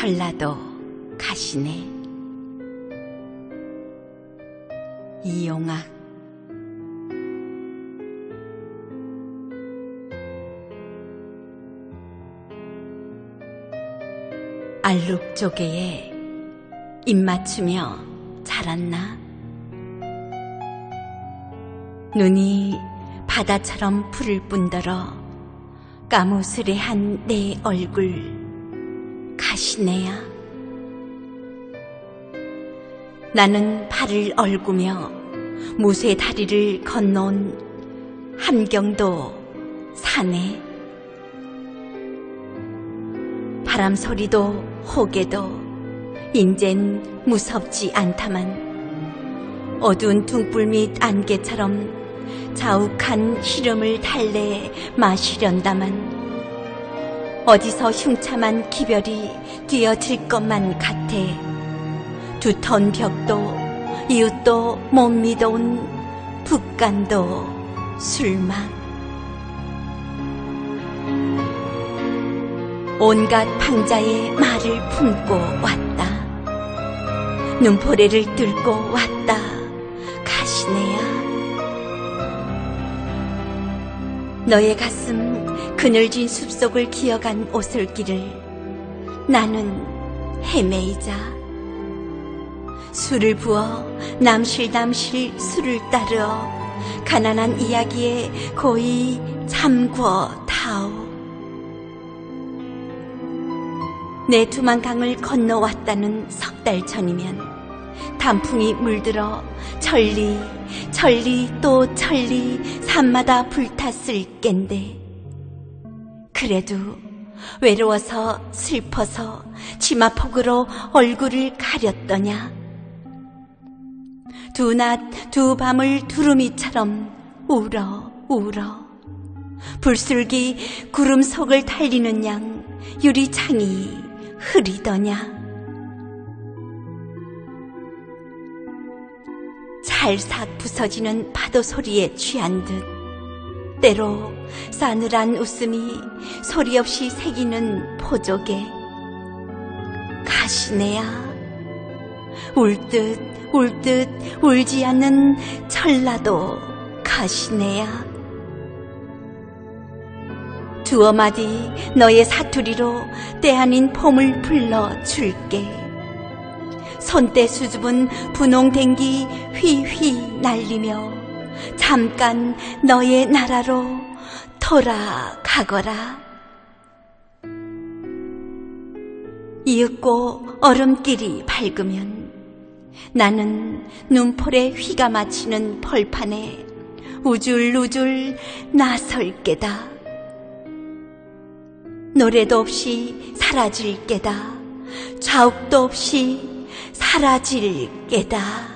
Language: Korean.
전라도 가시네. 이용학 알룩 조개에 입 맞추며 자랐나? 눈이 바다처럼 푸를 뿐더러 까무스레한 내 얼굴. 가 시네야. 나는 발을 얼구며 무쇠 다리를 건너온 함경도 산에 바람 소리도 호개도 인젠 무섭지 않다만 어두운 등불 밑 안개처럼 자욱한 시름을 달래 마시련다만 어디서 흉참한 기별이 뛰어들 것만 같아. 두터운 벽도 이웃도 못 믿어온 북간도 술망. 온갖 방자의 말을 품고 왔다. 눈포래를 뚫고 왔다 너의 가슴 그늘진 숲속을 기어간 오솔길을 나는 헤매이자. 술을 부어 남실남실 술을 따르어 가난한 이야기에 고이 잠궈 타오. 내 두만강을 건너왔다는 석 달 전이면 단풍이 물들어 천리 천리 또 천리 산마다 불탔을 겐데. 그래도 외로워서 슬퍼서 치마폭으로 얼굴을 가렸더냐? 두 낮 두 밤을 두루미처럼 울어 울어. 불슬기 구름 속을 달리는 양 유리창이 흐리더냐 살삭 부서지는 파도 소리에 취한 듯 때로 싸늘한 웃음이 소리 없이 새기는 포족에 가시네야. 울듯 울듯 울지 않는 철라도 가시네야. 두어 마디 너의 사투리로 때 아닌 폼을 불러 줄게 손때 수줍은 분홍댕기 휘휘 날리며 잠깐 너의 나라로 돌아가거라. 이윽고 얼음길이 밝으면 나는 눈폴에 휘가 맞히는 벌판에 우줄우줄 나설 게다. 노래도 없이 사라질 게다. 좌욱도 없이 사라질 게다.